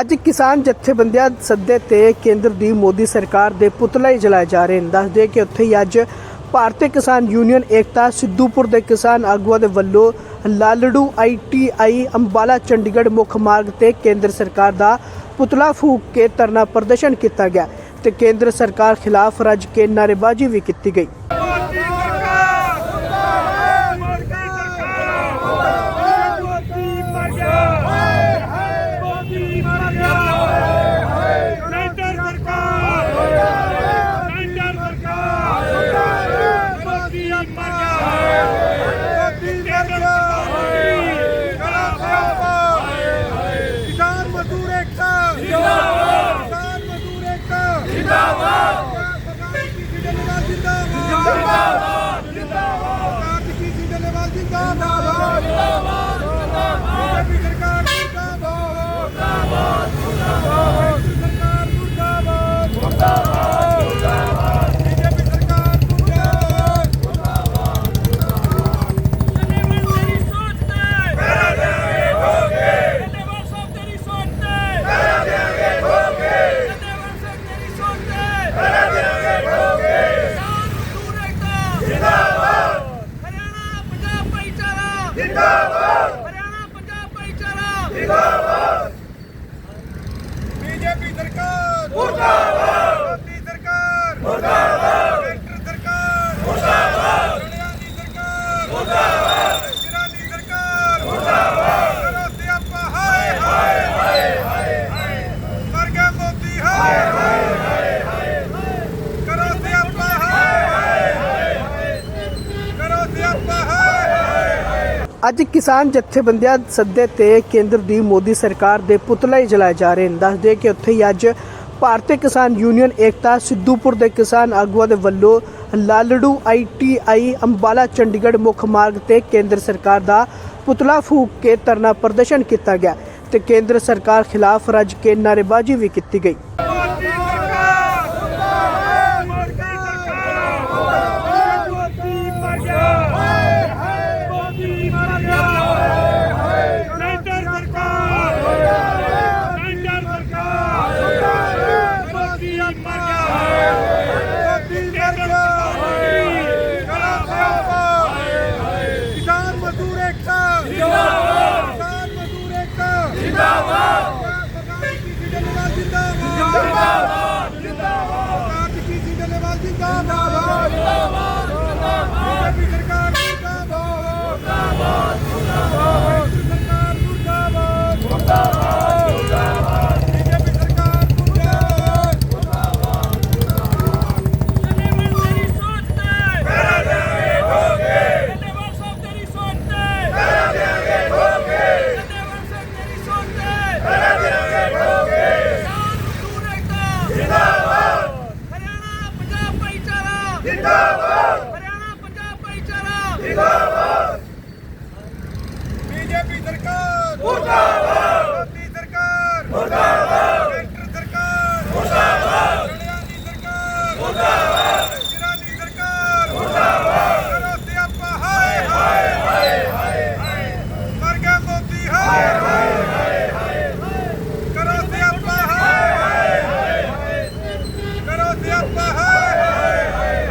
ਅੱਜ ਕਿਸਾਨ ਜਥੇਬੰਦੀਆਂ ਸੱਦੇ ਤੇ ਕੇਂਦਰ ਦੀ ਮੋਦੀ ਸਰਕਾਰ ਦੇ ਪੁਤਲੇ ਹੀ ਜਲਾਏ ਜਾ ਰਹੇ ਨੇ। ਦੱਸਦੇ ਕਿ ਉੱਥੇ ਹੀ ਅੱਜ ਭਾਰਤੀ ਕਿਸਾਨ ਯੂਨੀਅਨ ਏਕਤਾ, ਸਿੱਧੂਪੁਰ ਦੇ ਕਿਸਾਨ ਆਗੂਆਂ ਦੇ ਵੱਲੋਂ ਲਾਲੜੂ ਆਈਟੀਆਈ ਅੰਬਾਲਾ, ਚੰਡੀਗੜ੍ਹ ਮੁੱਖ ਮਾਰਗ ਤੇ ਕੇਂਦਰ ਸਰਕਾਰ ਦਾ ਪੁਤਲਾ ਫੂਕ ਕੇ ਧਰਨਾ ਪ੍ਰਦਰਸ਼ਨ ਕੀਤਾ ਗਿਆ ਤੇ ਕੇਂਦਰ ਸਰਕਾਰ ਖਿਲਾਫ ਰੱਜ ਕੇ ਨਾਅਰੇਬਾਜ਼ੀ ਵੀ ਕੀਤੀ ਗਈ ਮੋਦੀ ਸਰਕਾਰ ਮੁਰਦਾਬਾਦ ਮੋਦੀ ਸਰਕਾਰ ਮੋਦੀ ਮਰ ਗਿਆ ਹਾਏ ਹਾਏ ਮੋਦੀ ਮਰ ਗਿਆ ਹਾਏ ਹਾਏ ਕੈਂਟਰ ਸਰਕਾਰ ਕੈਂਟਰ ਸਰਕਾਰ ਮੋਦੀ ਮਰ ਗਿਆ ਮੋਦੀ ਮਰ ਗਿਆ ਕਲਾ ਸਿਆਪਾ ਕਿਸਾਨ ਮਜ਼ਦੂਰ ਏਕਤਾ ਜਿੰਦਾਬਾਦ ਕਿਸਾਨ ਮਜ਼ਦੂਰ ਏਕਤਾ ਜਿੰਦਾਬਾਦ ਸਰਕਾਰ ਕੀ ਜਿੰਦਾਬਾਦ ਜਿੰਦਾਬਾਦ ਜਿੰਦਾਬਾਦ ਕੀ ਜਿੰਦਾਬਾਦ ਜਿੰਦਾਬਾਦ ਜਿੰਦਾਬਾਦ ਬੀਜੇਪੀ ਸਰਕਾਰ ਮੁਰਦਾਬਾਦ ਮੁਰਦਾਬਾਦ ਮੁਰਦਾਬਾਦ ਸਰਕਾਰ ਮੁਰਦਾਬਾਦ ਮੁਰਦਾਬਾਦ ਮੁਰਦਾਬਾਦ ਬੀਜੇਪੀ ਸਰਕਾਰ ਮੁਰਦਾਬਾਦ ਤੇਰੀ ਸੋਚ ਤੇ ਕਰਾ ਦੇਾਂਗੇ ਠੋਕੇ ਜੱਟੇਵਾਲ ਸਾਹਿਬ ਤੇਰੀ ਸੋਚ ਤੇ ਕਰਾ ਦੇਾਂਗੇ ਠੋਕੇ ਜੱਟੇਵਾਲ ਸਾਹਿਬ ਤੇਰੀ ਸੋਚ ਤੇ ਕਰਾ ਦੇਾਂਗੇ ਠੋਕੇ ਕਿਸਾਨ ਮਜ਼ਦੂਰ ਏਕਤਾ ਜਿੰਦਾਬਾਦ ਹਰਿਆਣਾ ਪੰਜਾਬ ਭਾਈਚਾਰਾ ਜਿੰਦਾਬਾਦ ਹਰਿਆਣਾ ਪੰਜਾਬ ਭਾਈਚਾਰਾ ਜਿੰਦਾਬਾਦ ਬੀਜੇਪੀ ਸਰਕਾਰ ਮੁਰਦਾਬਾਦ ਮੋਦੀ ਸਰਕਾਰ ਮੁਰਦਾਬਾਦ ਕੇਂਦਰ ਸਰਕਾਰ ਮੁਰਦਾਬਾਦ ਜੁੜਿਆਂ ਦੀ ਸਰਕਾਰ ਮੁਰਦਾਬਾਦ ਸਿਰਾਂ ਦੀ ਸਰਕਾਰ ਮੁਰਦਾਬਾਦ ਕਰੋ ਸਿਆਪਾ ਹਾਏ ਹਾਏ ਹਾਏ ਹਾਏ ਮਰ ਗਿਆ ਮੋਦੀ ਹਾਏ ਹਾਏ ਹਾਏ ਕਰੋ ਸਿਆਪਾ ਹਾਏ ਹਾਏ ਹਾਏ ਕਰੋ ਸਿਆਪਾ ਹਾਏ ਹਾਏ ਅੱਜ ਕਿਸਾਨ ਜਥੇਬੰਦੀਆਂ ਸੱਦੇ ਤੇ ਕੇਂਦਰ ਦੀ ਮੋਦੀ ਸਰਕਾਰ ਦੇ ਪੁਤਲੇ ਹੀ ਜਲਾਏ ਜਾ ਰਹੇ ਨੇ ਦੱਸਦੇ ਕਿ ਉੱਥੇ ਹੀ ਅੱਜ ਭਾਰਤੀ ਕਿਸਾਨ ਯੂਨੀਅਨ ਏਕਤਾ, ਸਿੱਧੂਪੁਰ ਦੇ ਕਿਸਾਨ ਆਗੂਆਂ ਦੇ ਵੱਲੋਂ ਲਾਲੜੂ ਆਈਟੀਆਈ ਅੰਬਾਲਾ, ਚੰਡੀਗੜ੍ਹ ਮੁੱਖ ਮਾਰਗ ਤੇ ਕੇਂਦਰ ਸਰਕਾਰ ਦਾ ਪੁਤਲਾ ਫੂਕ ਕੇ ਧਰਨਾ ਪ੍ਰਦਰਸ਼ਨ ਕੀਤਾ ਗਿਆ ਤੇ ਕੇਂਦਰ ਸਰਕਾਰ ਖਿਲਾਫ ਰੱਜ ਕੇ ਨਾਅਰੇਬਾਜ਼ੀ ਵੀ ਕੀਤੀ ਗਈ। ਭਾਈਚਾਰਾ ਜਿੰਦਾਬਾਦ ਬੀਜੇਪੀ ਸਰਕਾਰ! ਮੁਰਦਾਬਾਦ! ਮੋਦੀ ਸਰਕਾਰ! ਮੁਰਦਾਬਾਦ